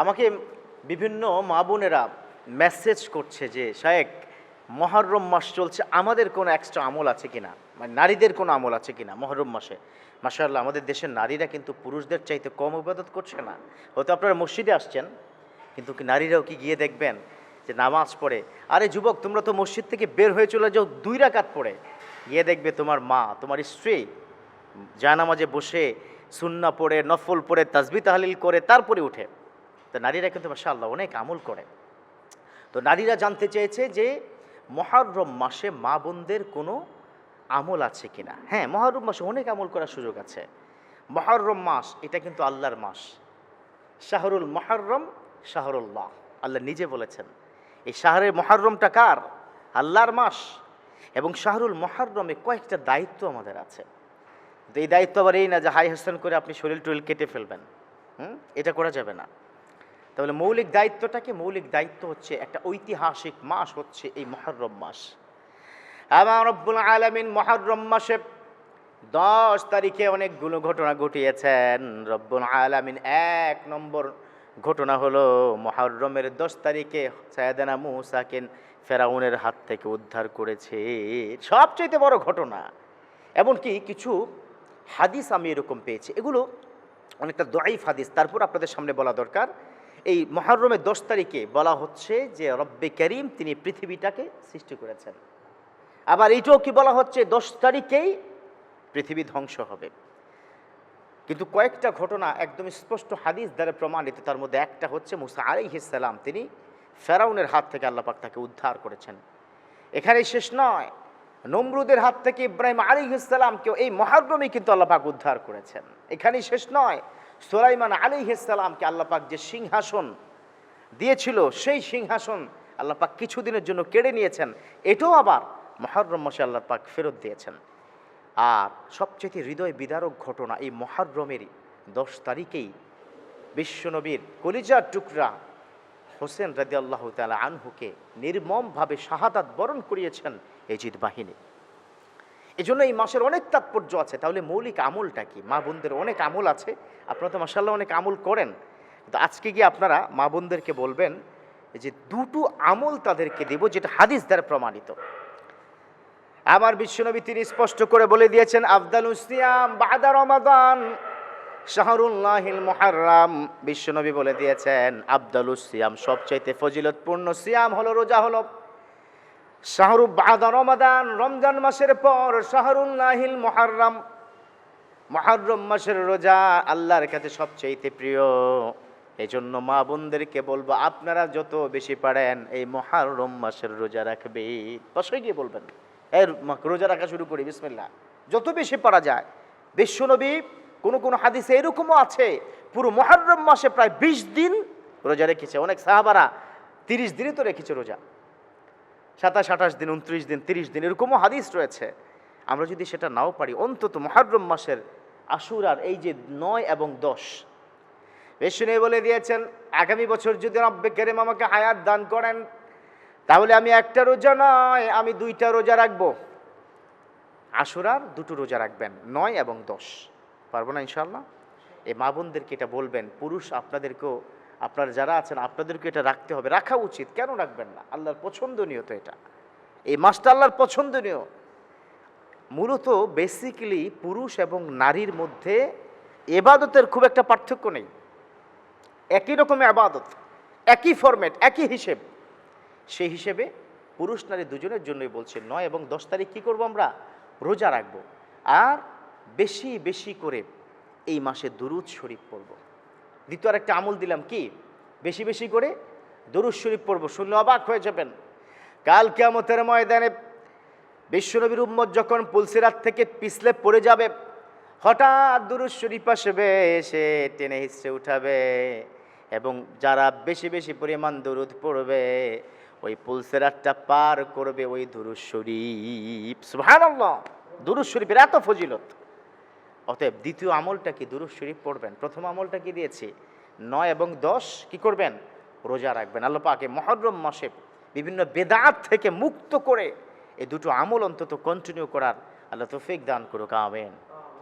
আমাকে বিভিন্ন মা বোনেরা মেসেজ করছে যে, শায়েক, মহরম মাস চলছে, আমাদের কোনো এক্সট্রা আমল আছে কি না মানে নারীদের কোনো আমল আছে কি না মহরম মাসে? মাসাল্লাহ আমাদের দেশের নারীরা কিন্তু পুরুষদের চাইতে কম ইবাদত করছে না। হয়তো আপনারা মসজিদে আসছেন, কিন্তু নারীরাও কি গিয়ে দেখবেন যে নামাজ পড়ে? আরে যুবক, তোমরা তো মসজিদ থেকে বের হয়ে চলে যাও, দুই রাকাত পড়ে। গিয়ে দেখবে তোমার মা, তোমার স্ত্রী জানামাজে বসে সুন্না পড়ে, নফল পড়ে তাজবি তাহলিল করে, তারপরে উঠে। তো নারীরা কিন্তু মাশাআল্লাহ অনেক আমল করে। তো নারীরা জানতে চেয়েছে যে মহারম মাসে মা বোনদের কোনো আমল আছে কিনা। হ্যাঁ মহারম মাসে অনেক আমল করার সুযোগ আছে। মহরম মাস, এটা কিন্তু আল্লাহর মাস। শাহরুল মহরম, শাহরুল্লাহ। আল্লাহ নিজে বলেছেন, এই শাহরের মহরমটা কার? আল্লাহর মাস। এবং শাহরুল মহরমে কয়েকটা দায়িত্ব আমাদের আছে। তো এই দায়িত্ব আবার এই না যে হাই হাসান করে আপনি শরীর টরিল কেটে ফেলবেন। হুম? এটা করা যাবে না। তাহলে মৌলিক দায়িত্বটাকে, মৌলিক দায়িত্ব হচ্ছে একটা ঐতিহাসিক মাস হচ্ছে এই মহরম মাস। আমার আলমিন মহরম মাসে দশ তারিখে অনেকগুলো ঘটনা ঘটিয়েছেন। রব্বুল আলমিন এক নম্বর ঘটনা হলো মহরমের দশ তারিখে সায়দানা মুসাকেন ফেরাউনের হাত থেকে উদ্ধার করেছে। সবচেয়ে বড় ঘটনা, এমনকি কিছু হাদিস আমি এরকম পেয়েছি। এগুলো অনেকটা দয়াইফ হাদিস, তারপর আপনাদের সামনে বলা দরকার। এই মহরমের দশ তারিখে বলা হচ্ছে যে রব্বে করিম তিনি পৃথিবীটাকে সৃষ্টি করেছেন। আবার এইটাও কি বলা হচ্ছে? দশ তারিখেই পৃথিবী ধ্বংস হবে। কিন্তু কয়েকটা ঘটনা একদম স্পষ্ট হাদিস দ্বারা প্রমাণিত। তার মধ্যে একটা হচ্ছে মুসা আলাইহিসাল্লাম তিনি ফেরাউনের হাত থেকে আল্লাপাক তাকে উদ্ধার করেছেন। এখানেই শেষ নয়, নমরুদের হাত থেকে ইব্রাহিম আলিহিসাল্লামকেও এই মহারমে কিন্তু আল্লাপাক উদ্ধার করেছেন। এখানেই শেষ নয় সোলাইমান আলিহিসাল্লামকে আল্লাপাক যে সিংহাসন দিয়েছিল, সেই সিংহাসন আল্লাপাক কিছুদিনের জন্য কেড়ে নিয়েছেন। এটাও আবার মহরম আল্লাহ পাক ফেরত দিয়েছেন। আর সবচেয়ে হৃদয় বিদারক ঘটনা এই মহারমেরই দশ তারিখেই বিশ্বনবীর কলিজার টুকরা হোসেন রাজি আল্লাহ তালা আনহুকে নির্মমভাবে শাহাদাত বরণ করিয়েছেন এজিদ বাহিনী। এই জন্য এই মাসের অনেক তাৎপর্য আছে। তাহলে মৌলিক আমলটা কি? মা বোনদের অনেক আমল আছে। আপনারা তো মাসাল্লাহ অনেক আমল করেন। কিন্তু আজকে গিয়ে আপনারা মা বোনদেরকে বলবেন যে দুটো আমল তাদেরকে দেব যেটা হাদিস দ্বারা প্রমাণিত। আমার বিশ্বনবী তিনি স্পষ্ট করে বলে দিয়েছেন আফদাল উসিয়াম বাদা রমাদান শাহরুল্লাহিল মুহাররাম। বিশ্বনবী বলে দিয়েছেন, আফদালুস সিয়াম সবচাইতে ফজিলতপূর্ণ সিয়াম হলো রোজা হলো। শাহরু বাদা রমাদান, রমজান মাসের পর শাহরুল্লাহিল মুহাররাম। মহারম মাসের রোজা আল্লাহর কাছে সবচাইতে প্রিয়। এই জন্য মা বোনদেরকে বলব, আপনারা যত বেশি পারেন এই মহারম মাসের রোজা রাখবে। বসে গিয়ে বলবেন এর রোজা রাখা শুরু করি বিসমিল্লা যত বেশি পারা যায়। বিশ্বনবী কোনো কোনো হাদিসে এরকমও আছে, পুরো মহারম মাসে প্রায় বিশ দিন রোজা রেখেছে। অনেক সাহাবারা তিরিশ দিনই তো রেখেছে রোজা। সাতাশ, আঠাশ দিন, উনত্রিশ দিন, তিরিশ দিন এরকমও হাদিস রয়েছে। আমরা যদি সেটা নাও পারি, অন্তত মহারম মাসের আশুরার এই যে নয় এবং দশ বেশনে বলে দিয়েছেন, আগামী বছর যদি রব্বে কেরেম আমাকে হায়াত দান করেন, তাহলে আমি একটা রোজা নয়, আমি দুইটা রোজা রাখব। আশুরার দুটো রোজা রাখবেন, নয় এবং দশ। পারব না ইনশাল্লাহ এই মা বোনদেরকে এটা বলবেন, পুরুষ আপনাদেরকেও আপনার যারা আছেন, আপনাদেরকে এটা রাখতে হবে। রাখা উচিত। কেন রাখবেন না? আল্লাহর পছন্দনীয় তো এটা। এই মাসটা আল্লাহর পছন্দনীয়। মূলত বেসিক্যালি পুরুষ এবং নারীর মধ্যে এবাদতের খুব একটা পার্থক্য নেই। একই রকমের আবাদত, একই ফরম্যাট একই হিসেব। সেই হিসেবে পুরুষ নারী দুজনের জন্যই বলছে নয় এবং দশ তারিখ কী করব আমরা? রোজা রাখব। আর বেশি বেশি করে এই মাসে দুরুদ শরীফ পড়ব। দ্বিতীয় আর একটা আমল দিলাম কি? বেশি বেশি করে দরুদ শরীফ পড়ব। শুনলে অবাক হয়ে যাবেন। কাল কেমতের ময়দানে বিশ্বনবীর উম্মত যখন পুলসিরাত থেকে পিছলে পড়ে যাবে, হঠাৎ দুরুদ শরীফ আসবে এসে টেনে হিসড়ে উঠাবে এবং যারা বেশি বেশি পরিমাণ দরুদ পড়বে, ওই পুলসেরাতটা পার করবে ওই দুরুদ শরীফ। সুবহানাল্লাহ! দুরুদ শরীফের এত ফজিলত। অতএব দ্বিতীয় আমলটা কি দুরুদ শরীফ পড়বেন? প্রথম আমলটা কি দিয়েছি? নয় এবং দশ কি করবেন? রোজা রাখবেন। আল্লাহ পাকে মহরম মাসে বিভিন্ন বেদাত থেকে মুক্ত করে এই দুটো আমল অন্তত কন্টিনিউ করার আল্লাহ তৌফিক দান করুক, আমেন।